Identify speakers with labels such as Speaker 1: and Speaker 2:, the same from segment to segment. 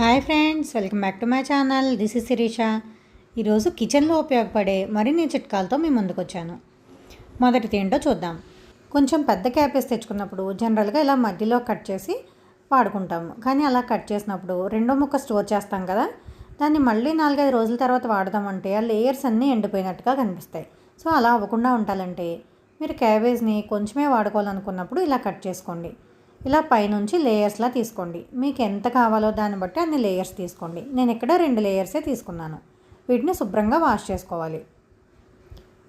Speaker 1: Hi friends welcome back to my channel. This is Sirisha ఈరోజు కిచెన్లో ఉపయోగపడే మరిన్ని చిట్కాలతో మీ ముందుకు వచ్చాను మొదటిది ఏంటో చూద్దాం. కొంచెం పెద్ద క్యాబేజ్ తెచ్చుకున్నప్పుడు జనరల్గా ఇలా మధ్యలో కట్ చేసి వాడుకుంటాము. కానీ అలా కట్ చేసినప్పుడు రెండో ముక్క స్టోర్ చేస్తాం కదా దాన్ని మళ్ళీ నాలుగైదు రోజుల తర్వాత వాడదామంటే ఆ లేయర్స్ అన్నీ ఎండిపోయినట్టుగా కనిపిస్తాయి. సో అలా అవ్వకుండా ఉండాలంటే మీరు క్యాబేజ్ని కొంచెమే వాడుకోవాలనుకున్నప్పుడు ఇలా కట్ చేసుకోండి. ఇలా పైనుంచి లేయర్స్లా తీసుకోండి. మీకు ఎంత కావాలో దాన్ని బట్టి అన్ని లేయర్స్ తీసుకోండి. నేను ఇక్కడ రెండు లేయర్సే తీసుకున్నాను. వీటిని శుభ్రంగా వాష్ చేసుకోవాలి.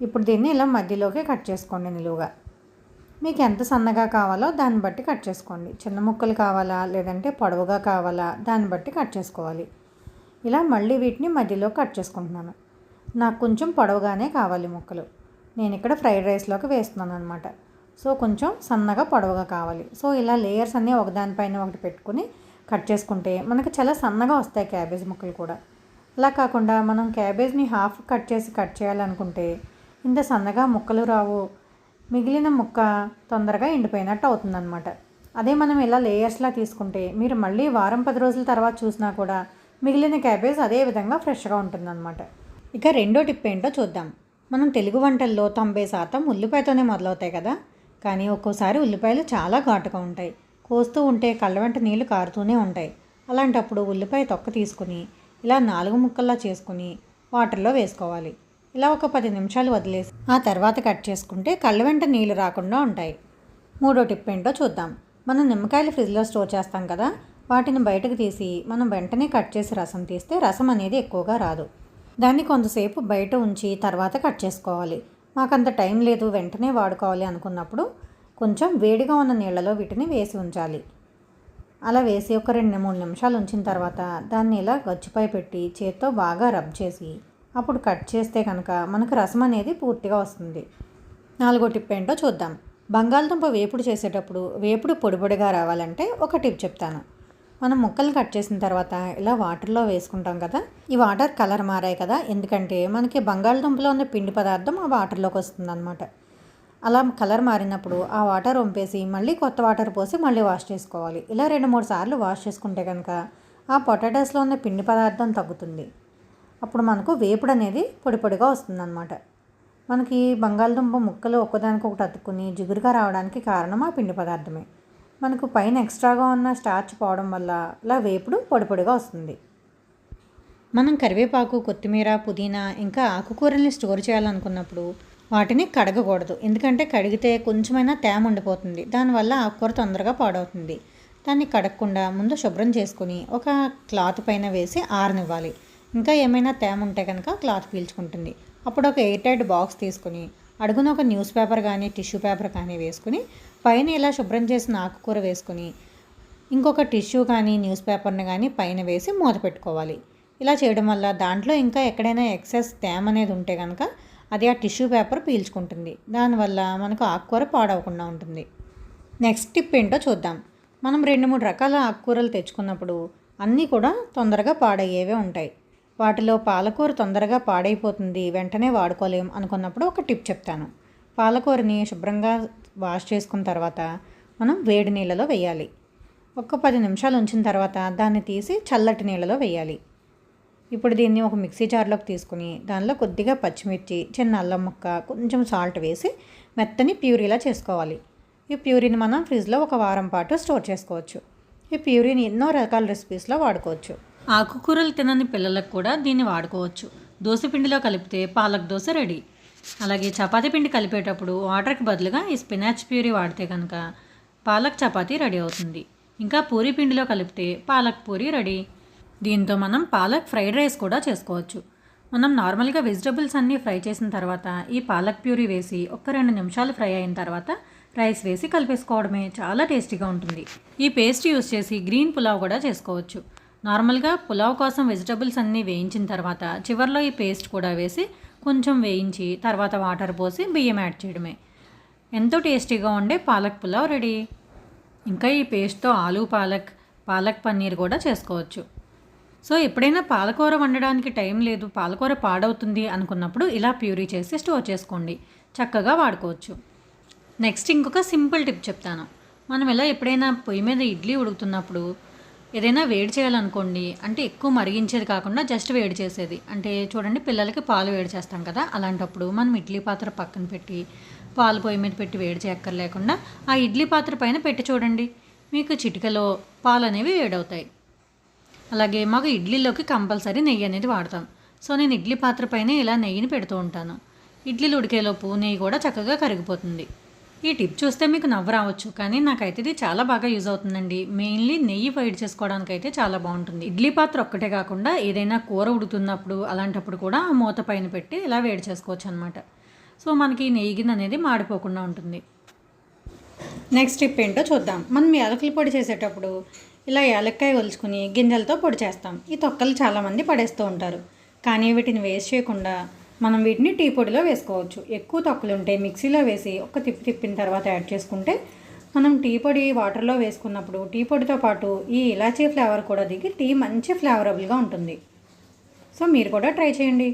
Speaker 1: ఇప్పుడు దీన్ని ఇలా మధ్యలోకి కట్ చేసుకోండి నిలువుగా. మీకు ఎంత సన్నగా కావాలో దాన్ని బట్టి కట్ చేసుకోండి. చిన్న ముక్కలు కావాలా? లేదంటే పొడవుగా కావాలా? దాన్ని బట్టి కట్ చేసుకోవాలి. ఇలా మళ్ళీ వీటిని మధ్యలో కట్ చేసుకుంటున్నాను. నాకు కొంచెం పొడవుగానే కావాలి ముక్కలు. నేను ఇక్కడ ఫ్రైడ్ రైస్లోకి వేస్తున్నాను అనమాట సో కొంచెం సన్నగా పొడవుగా కావాలి. సో ఇలా లేయర్స్ అన్నీ ఒకదానిపైన ఒకటి పెట్టుకుని కట్ చేసుకుంటే మనకి చాలా సన్నగా వస్తాయి క్యాబేజ్ ముక్కలు కూడా. అలా కాకుండా మనం క్యాబేజ్ని హాఫ్ కట్ చేసి కట్ చేయాలనుకుంటే ఇంత సన్నగా ముక్కలు రావు. మిగిలిన ముక్క తొందరగా ఎండిపోయినట్టు అవుతుందన్నమాట. అదే మనం ఇలా లేయర్స్లా తీసుకుంటే మీరు మళ్ళీ వారం పది రోజుల తర్వాత చూసినా కూడా మిగిలిన క్యాబేజ్ అదే విధంగా ఫ్రెష్గా ఉంటుందన్నమాట. ఇక రెండో టిప్ ఏంటో చూద్దాం. మనం తెలుగు వంటల్లో తొంభై శాతం ఉల్లిపాయతోనే మొదలవుతాయి కదా. కానీ ఒక్కోసారి ఉల్లిపాయలు చాలా ఘాటుగా ఉంటాయి. కోస్తూ ఉంటే కళ్ళ వెంట నీళ్ళు కారుతూనే ఉంటాయి. అలాంటప్పుడు ఉల్లిపాయ తొక్క తీసుకుని ఇలా నాలుగు ముక్కల్లా చేసుకుని వాటర్లో వేసుకోవాలి. ఇలా ఒక పది నిమిషాలు వదిలేసి ఆ తర్వాత కట్ చేసుకుంటే కళ్ళ వెంట నీళ్ళు రాకుండా ఉంటాయి. మూడో టిప్ ఏంటో చూద్దాం. మనం నిమ్మకాయలు ఫ్రిడ్జ్లో స్టోర్ చేస్తాం కదా వాటిని బయటకు తీసి మనం వెంటనే కట్ చేసి రసం తీస్తే రసం అనేది ఎక్కువగా రాదు. దాన్ని కొంతసేపు బయట ఉంచి తర్వాత కట్ చేసుకోవాలి. మాకంత టైం లేదు వెంటనే వాడుకోవాలి అనుకున్నప్పుడు కొంచెం వేడిగా ఉన్న నీళ్ళలో వీటిని వేసి ఉంచాలి. అలా వేసి ఒక రెండు మూడు నిమిషాలు ఉంచిన తర్వాత దాన్ని ఇలా గచ్చుపై పెట్టి చేత్తో బాగా రబ్ చేసి అప్పుడు కట్ చేస్తే కనుక మనకు రసం అనేది పూర్తిగా వస్తుంది. నాలుగో టిప్ ఏంటో చూద్దాం. బంగాళదుంప వేపుడు చేసేటప్పుడు వేపుడు పొడి పొడిగా రావాలంటే ఒక టిప్ చెప్తాను. మనం ముక్కలు కట్ చేసిన తర్వాత ఇలా వాటర్లో వేసుకుంటాం కదా ఈ వాటర్ కలర్ మారాయి కదా. ఎందుకంటే మనకి బంగాళదుంపలో ఉన్న పిండి పదార్థం ఆ వాటర్లోకి వస్తుందన్నమాట. అలా కలర్ మారినప్పుడు ఆ వాటర్ వంపేసి మళ్ళీ కొత్త వాటర్ పోసి మళ్ళీ వాష్ చేసుకోవాలి. ఇలా రెండు మూడు సార్లు వాష్ చేసుకుంటే కనుక ఆ పొటాటోస్లో ఉన్న పిండి పదార్థం తగ్గుతుంది. అప్పుడు మనకు వేపుడు అనేది పొడి పొడిగా వస్తుందన్నమాట. మనకి బంగాళదుంప ముక్కలు ఒకదానికొకటి అతుక్కుని జిగురుగా రావడానికి కారణం ఆ పిండి పదార్థమే. మనకు పైన ఎక్స్ట్రాగా ఉన్న స్టార్చ్ పోవడం వల్ల ఇలా వేపుడు పొడిపొడిగా వస్తుంది. మనం కరివేపాకు కొత్తిమీర పుదీనా ఇంకా ఆకుకూరల్ని స్టోర్ చేయాలనుకున్నప్పుడు వాటిని కడగకూడదు. ఎందుకంటే కడిగితే కొంచెమైనా తేమ ఉండిపోతుంది. దానివల్ల ఆకుకూర తొందరగా పాడవుతుంది. దాన్ని కడగకుండా ముందు శుభ్రం చేసుకుని ఒక క్లాత్ పైన వేసి ఆరనివ్వాలి. ఇంకా ఏమైనా తేమ ఉంటే కనుక క్లాత్ పీల్చుకుంటుంది. అప్పుడు ఒక ఎయిర్ టైట్ బాక్స్ తీసుకుని అడుగున ఒక న్యూస్ పేపర్ కానీ టిష్యూ పేపర్ కానీ వేసుకుని పైన ఇలా శుభ్రం చేసిన ఆకుకూర వేసుకుని ఇంకొక టిష్యూ కానీ న్యూస్ పేపర్ని కానీ పైన వేసి మూత పెట్టుకోవాలి. ఇలా చేయడం వల్ల దాంట్లో ఇంకా ఎక్కడైనా ఎక్సెస్ తేమ అనేది ఉంటే కనుక అది ఆ టిష్యూ పేపర్ పీల్చుకుంటుంది. దానివల్ల మనకు ఆకుకూర పాడవకుండా ఉంటుంది. నెక్స్ట్ టిప్ ఏంటో చూద్దాం. మనం రెండు మూడు రకాల ఆకుకూరలు తెచ్చుకున్నప్పుడు అన్నీ కూడా తొందరగా పాడయ్యేవే ఉంటాయి. వాటిలో పాలకూర తొందరగా పాడైపోతుంది వెంటనే వాడుకోలేం అనుకున్నప్పుడు ఒక టిప్ చెప్తాను. పాలకూరని శుభ్రంగా వాష్ చేసుకున్న తర్వాత మనం వేడి నీళ్ళలో వేయాలి. ఒక పది నిమిషాలు ఉంచిన తర్వాత దాన్ని తీసి చల్లటి నీళ్ళలో వేయాలి. ఇప్పుడు దీన్ని ఒక మిక్సీ జార్లోకి తీసుకుని దానిలో కొద్దిగా పచ్చిమిర్చి చిన్న అల్లం ముక్క కొంచెం సాల్ట్ వేసి మెత్తని ప్యూరీలా చేసుకోవాలి. ఈ ప్యూరీని మనం ఫ్రిడ్జ్లో ఒక వారం పాటు స్టోర్ చేసుకోవచ్చు. ఈ ప్యూరీని ఎన్నో రకాల రెసిపీస్లో వాడుకోవచ్చు. ఆకుకూరలు తినని పిల్లలకు కూడా దీన్ని వాడుకోవచ్చు. దోశ పిండిలో కలిపితే పాలక్ దోశ రెడీ. అలాగే చపాతీ పిండి కలిపేటప్పుడు వాటర్కి బదులుగా ఈ స్పినాచ్ ప్యూరీ వాడితే కనుక పాలక్ చపాతీ రెడీ అవుతుంది. ఇంకా పూరి పిండిలో కలిపితే పాలక్ పూరి రెడీ. దీంతో మనం పాలక్ ఫ్రైడ్ రైస్ కూడా చేసుకోవచ్చు. మనం నార్మల్గా వెజిటబుల్స్ అన్నీ ఫ్రై చేసిన తర్వాత ఈ పాలక్ ప్యూరీ వేసి ఒక్క రెండు నిమిషాలు ఫ్రై అయిన తర్వాత రైస్ వేసి కలిపేసుకోవడమే చాలా టేస్టీగా ఉంటుంది. ఈ పేస్ట్ యూస్ చేసి గ్రీన్ పులావ్ కూడా చేసుకోవచ్చు. నార్మల్గా పులావ్ కోసం వెజిటబుల్స్ అన్నీ వేయించిన తర్వాత చివరిలో ఈ పేస్ట్ కూడా వేసి కొంచెం వేయించి తర్వాత వాటర్ పోసి బియ్యం యాడ్ చేయడమే. ఎంతో టేస్టీగా ఉండే పాలక్ పులావ్ రెడీ. ఇంకా ఈ పేస్ట్తో ఆలూ పాలక్ పాలక్ పన్నీర్ కూడా చేసుకోవచ్చు. సో ఎప్పుడైనా పాలకూర వండడానికి టైం లేదు పాలకూర పాడవుతుంది అనుకున్నప్పుడు ఇలా ప్యూరీ చేసి స్టోర్ చేసుకోండి. చక్కగా వాడుకోవచ్చు. నెక్స్ట్ ఇంకొక సింపుల్ టిప్ చెప్తాను. మనం ఇలా ఎప్పుడైనా పొయ్యి మీద ఇడ్లీ ఉడుకుతున్నప్పుడు ఏదైనా వేడి చేయాలనుకోండి అంటే ఎక్కువ మరిగించేది కాకుండా జస్ట్ వేడి చేసేది. అంటే చూడండి పిల్లలకి పాలు వేడి చేస్తాం కదా అలాంటప్పుడు మనం ఇడ్లీ పాత్ర పక్కన పెట్టి పాలు పొయ్యి మీద పెట్టి వేడి చేయక్కర్లేకుండా ఆ ఇడ్లీ పాత్ర పైన పెట్టి చూడండి. మీకు చిటికలో పాలు అనేవి వేడవుతాయి. అలాగే మాకు ఇడ్లీలోకి కంపల్సరీ నెయ్యి అనేది వాడతాం. సో నేను ఇడ్లీ పాత్ర పైన ఇలా నెయ్యిని పెడుతూ ఉంటాను. ఇడ్లీలు ఉడికేలోపు నెయ్యి కూడా చక్కగా కరిగిపోతుంది. ఈ టిప్ చూస్తే మీకు నవ్వు రావచ్చు కానీ నాకైతే ఇది చాలా బాగా యూజ్ అవుతుందండి. మెయిన్లీ నెయ్యి వైడ్ చేసుకోవడానికి అయితే చాలా బాగుంటుంది. ఇడ్లీ పాత్ర ఒక్కటే కాకుండా ఏదైనా కూర ఉడుకుతున్నప్పుడు అలాంటప్పుడు కూడా ఆ మూత పైన పెట్టి ఇలా వేడి చేసుకోవచ్చు అనమాట సో మనకి నెయ్యి గిన్నె అనేది మాడిపోకుండా ఉంటుంది. నెక్స్ట్ టిప్ ఏంటో చూద్దాం. మనం యాలకుల పొడి చేసేటప్పుడు ఇలా యాలక్కాయ ఒలుచుకుని గింజలతో పొడి చేస్తాం. ఈ తొక్కలు చాలామంది పడేస్తూ ఉంటారు. కానీ వీటిని వేస్ట్ చేయకుండా మనం వీటిని టీ పొడిలో వేసుకోవచ్చు. ఎక్కువ తక్కువలు ఉంటే మిక్సీలో వేసి ఒక తిప్పి తిప్పిన తర్వాత యాడ్ చేసుకుంటే మనం టీ పొడి వాటర్లో వేసుకున్నప్పుడు టీ పొడితో పాటు ఈ ఇలాచీ ఫ్లేవర్ కూడా దిగి టీ మంచి ఫ్లేవరబుల్గా ఉంటుంది. సో మీరు కూడా ట్రై చేయండి.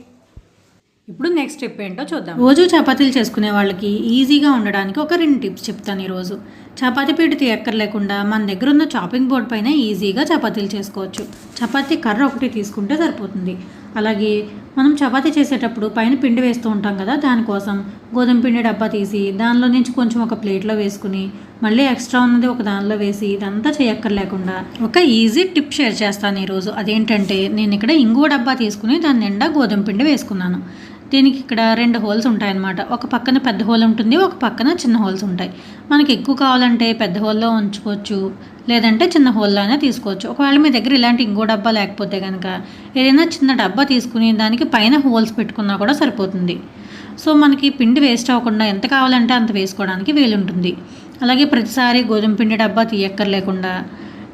Speaker 1: ఇప్పుడు నెక్స్ట్ టిప్ ఏంటో చూద్దాం. రోజు చపాతీలు చేసుకునే వాళ్ళకి ఈజీగా ఉండడానికి ఒక రెండు టిప్స్ చెప్తాను ఈరోజు. చపాతీ పీట తీయక్కర్లేకుండా మన దగ్గర ఉన్న చాపింగ్ బోర్డ్ పైన ఈజీగా చపాతీలు చేసుకోవచ్చు. చపాతీ కర్ర ఒకటి తీసుకుంటే సరిపోతుంది. అలాగే మనం చపాతీ చేసేటప్పుడు పైన పిండి వేస్తూ ఉంటాం కదా దానికోసం గోధుమ పిండి డబ్బా తీసి దానిలో నుంచి కొంచెం ఒక ప్లేట్లో వేసుకుని మళ్ళీ ఎక్స్ట్రా ఉన్నది ఒక దానిలో వేసి ఇదంతా చేయక్కర్లేకుండా ఒక ఈజీ టిప్ షేర్ చేస్తాను ఈరోజు. అదేంటంటే నేను ఇక్కడ ఇంగువ డబ్బా తీసుకుని దాని నిండా గోధుమ పిండి వేసుకున్నాను. దీనికి ఇక్కడ రెండు హోల్స్ ఉంటాయన్నమాట. ఒక పక్కన పెద్ద హోల్ ఉంటుంది ఒక పక్కన చిన్న హోల్స్ ఉంటాయి. మనకి ఎక్కువ కావాలంటే పెద్ద హోల్లో ఉంచుకోవచ్చు లేదంటే చిన్న హోల్లో అయినా తీసుకోవచ్చు. ఒకవేళ మీ దగ్గర ఇలాంటి ఇంకో డబ్బా లేకపోతే కనుక ఏదైనా చిన్న డబ్బా తీసుకుని దానికి పైన హోల్స్ పెట్టుకున్నా కూడా సరిపోతుంది. సో మనకి పిండి వేస్ట్ అవ్వకుండా ఎంత కావాలంటే అంత వేసుకోవడానికి వీలుంటుంది. అలాగే ప్రతిసారి గోధుమ పిండి డబ్బా తీయక్కర్లేకుండా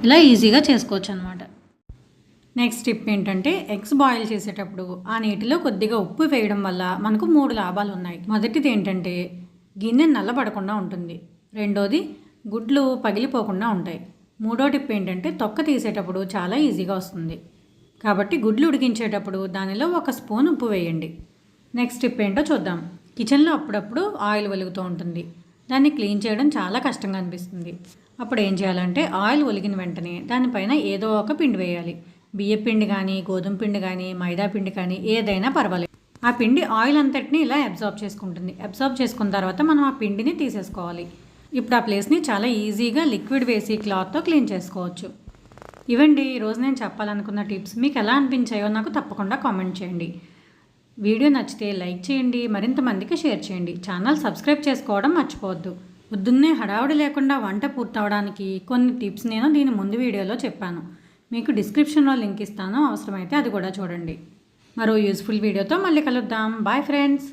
Speaker 1: ఇలా ఈజీగా చేసుకోవచ్చు అనమాట నెక్స్ట్ టిప్ ఏంటంటే ఎగ్స్ బాయిల్ చేసేటప్పుడు ఆ నీటిలో కొద్దిగా ఉప్పు వేయడం వల్ల మనకు మూడు లాభాలు ఉన్నాయి. మొదటిది ఏంటంటే గిన్నె నల్లబడకుండా ఉంటుంది. రెండోది గుడ్లు పగిలిపోకుండా ఉంటాయి. మూడో టిప్ ఏంటంటే తొక్క తీసేటప్పుడు చాలా ఈజీగా వస్తుంది. కాబట్టి గుడ్లు ఉడికించేటప్పుడు దానిలో ఒక స్పూన్ ఉప్పు వేయండి. నెక్స్ట్ టిప్ ఏంటో చూద్దాం. కిచెన్లో అప్పుడప్పుడు ఆయిల్ వెలుగుతూ ఉంటుంది. దాన్ని క్లీన్ చేయడం చాలా కష్టంగా అనిపిస్తుంది. అప్పుడు ఏం చేయాలంటే ఆయిల్ ఒలిగిన వెంటనే దానిపైన ఏదో ఒక పిండి వేయాలి. బియ్యపిండి కానీ గోధుమ పిండి కానీ మైదా పిండి కానీ ఏదైనా పర్వాలేదు. ఆ పిండి ఆయిల్ అంతటిని ఇలా అబ్జార్బ్ చేసుకుంటుంది. అబ్జార్బ్ చేసుకున్న తర్వాత మనం ఆ పిండిని తీసేసుకోవాలి. ఇప్పుడు ఆ ప్లేస్ని చాలా ఈజీగా లిక్విడ్ వేసి క్లాత్తో క్లీన్ చేసుకోవచ్చు. ఇవండి ఈరోజు నేను చెప్పాలనుకున్న టిప్స్ మీకు ఎలా అనిపించాయో నాకు తప్పకుండా కామెంట్ చేయండి. వీడియో నచ్చితే లైక్ చేయండి మరింత మందికి షేర్ చేయండి. ఛానల్ సబ్స్క్రైబ్ చేసుకోవడం మర్చిపోవద్దు. పొద్దున్నే హడావుడి లేకుండా వంట పూర్తవడానికి కొన్ని టిప్స్ నేను దీని ముందు వీడియోలో చెప్పాను. మీకు డిస్క్రిప్షన్లో లింక్ ఇస్తాను అవసరమైతే అది కూడా చూడండి. మరో యూస్ఫుల్ వీడియోతో మళ్ళీ కలుద్దాం. Bye friends